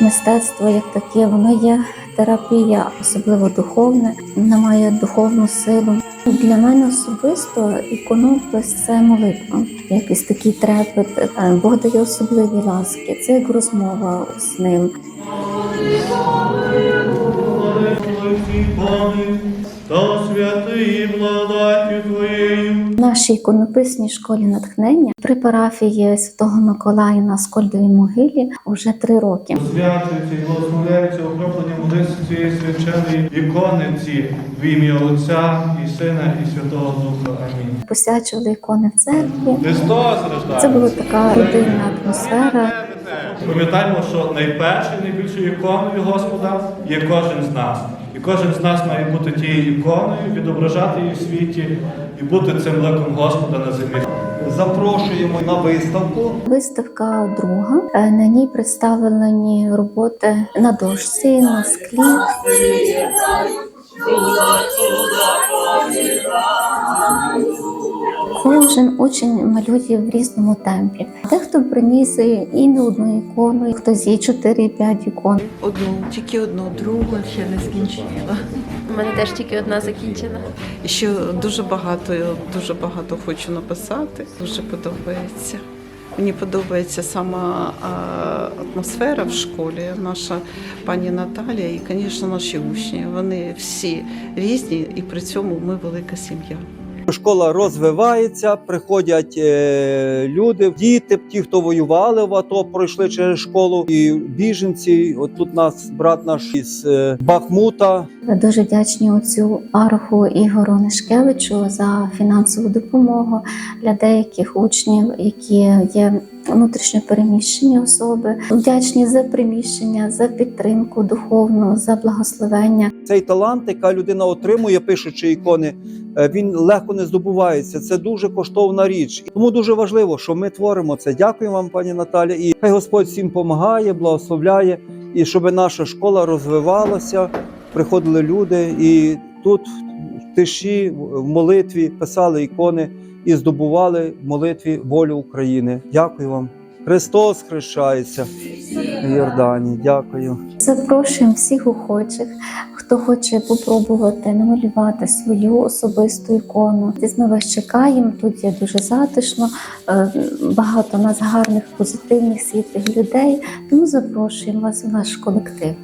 Мистецтво як таке, воно є терапія, особливо духовне, воно має духовну силу. Для мене особисто іконоплес це молитва, якийсь такий трепет. Е, Бог дає особливі ласки. Це як розмова з ним. та святий благодаттю Твоєю. Нашій іконописній школі натхнення при парафії Святого Миколая на Скольдовій могилі вже три роки. Зв'язується і благословляється окроплення водиці цієї свяченої ікониці в ім'я Отця і Сина і Святого Духа. Амінь. Посячували ікони в церкві. Христос рождається. Це була така родинна атмосфера. Пам'ятаємо, що найпершою, найбільшою іконою Господа є кожен з нас. І кожен з нас має бути тією іконою, відображати її в світі і бути цим леком Господа на землі. Запрошуємо на виставку. Виставка друга. Е, На ній представлені роботи на дошці, на склі. Кожен учень малює в різному темпі. Дехто приніс і не одну ікону, хтось є 4-5 ікон. Одну, тільки одну, другу ще не скінчила. У мене теж тільки одна закінчена. І ще дуже багато, дуже багато хочу написати. Дуже подобається. Мені подобається сама атмосфера в школі, наша пані Наталія і, звісно, наші учні. Вони всі різні, і при цьому ми велика сім'я. Школа розвивається, приходять е, люди, діти, ті, хто воювали в АТО, пройшли через школу, і біженці. От тут нас брат наш із е, Бахмута. Дуже вдячні отцю Арху Ігору Нишкевичу за фінансову допомогу для деяких учнів, які є внутрішньо переміщені особи. Вдячні за приміщення, за підтримку духовну, за благословення. Цей талант, яка людина отримує, пишучи ікони, він легко не здобувається. Це дуже коштовна річ. Тому дуже важливо, що ми творимо це. Дякую вам, пані Наталя. І хай Господь всім допомагає, благословляє, і щоб наша школа розвивалася, приходили люди, і тут в тиші, в молитві писали ікони і здобували в молитві волю України. Дякую вам. Христос хрещається в Йордані. Дякую. Запрошуємо всіх охочих, хто хоче попробувати намалювати свою особисту ікону. Десь ми вас чекаємо. Тут є дуже затишно, е, багато у нас гарних, позитивних, світлих людей. Тому запрошуємо вас у наш колектив.